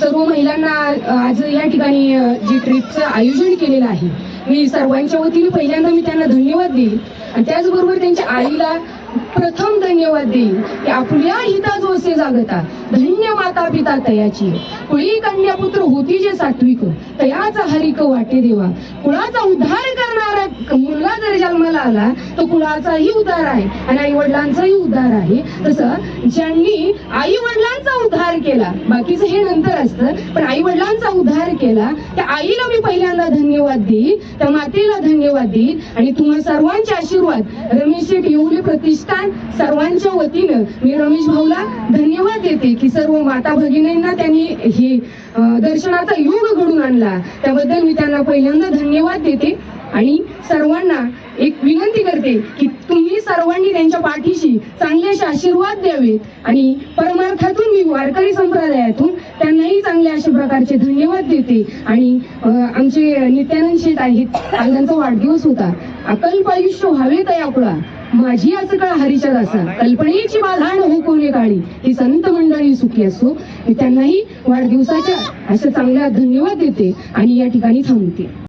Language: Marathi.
सर्व महिलांना आज या ठिकाणी जी ट्रिपचं आयोजन केलेलं आहे मी सर्वांच्या वतीने पहिल्यांदा मी त्यांना धन्यवाद देईल आणि त्याचबरोबर त्यांच्या आईला प्रथम धन्यवाद देईल की आपल्या हिता असे जागता धन्य माता पिता तयाची. कुळी कन्या पुत्र होती जे सात्विक तयाचा हरिक वाटे देवा कुळाचा उद्धार करणारा मुलगा जन्माला आला तो कुळाचाही उद्धार आहे आणि आई वडिलांचाही उद्धार आहे. तसं ज्यांनी आई वडिलांचा उद्धार केला बाकीचं हे नंतर असतं पण आई वडिलांचा उद्धार केला त्या आईला मी पहिल्यांदा धन्यवाद देईल त्या मातेला धन्यवाद देईल आणि तुम्हा सर्वांचे आशीर्वाद रमेश शेठ येऊले प्रतिष्ठान सर्वांच्या वतीनं मी रमेश भाऊला धन्यवाद देते की सर्व माता भगिनींना त्यांनी हे दर्शनाचा योग घडून आणला. त्याबद्दल मी त्यांना पहिल्यांदा धन्यवाद देते. आणि सर्वांना एक विनंती करते की तुम्ही सर्वांनी त्यांच्या पाठीशी चांगले असे आशीर्वाद द्यावेत. आणि परमार्थातून मी वारकरी संप्रदायातून त्यांनाही चांगले अशा प्रकारचे धन्यवाद देते. आणि आमचे नित्यानंद शेत आहेत आज त्यांचा वाढदिवस होता. अकल्प आयुष्य व्हावे तयाकुळा माझी असं का हरीच्या दासा कल्पनेची बाधाण हो कोणे काळी ही संत मंडळी सुखी असो. मी त्यांनाही वाढदिवसाच्या असं चांगला धन्यवाद देते. आणि या ठिकाणी थांबते.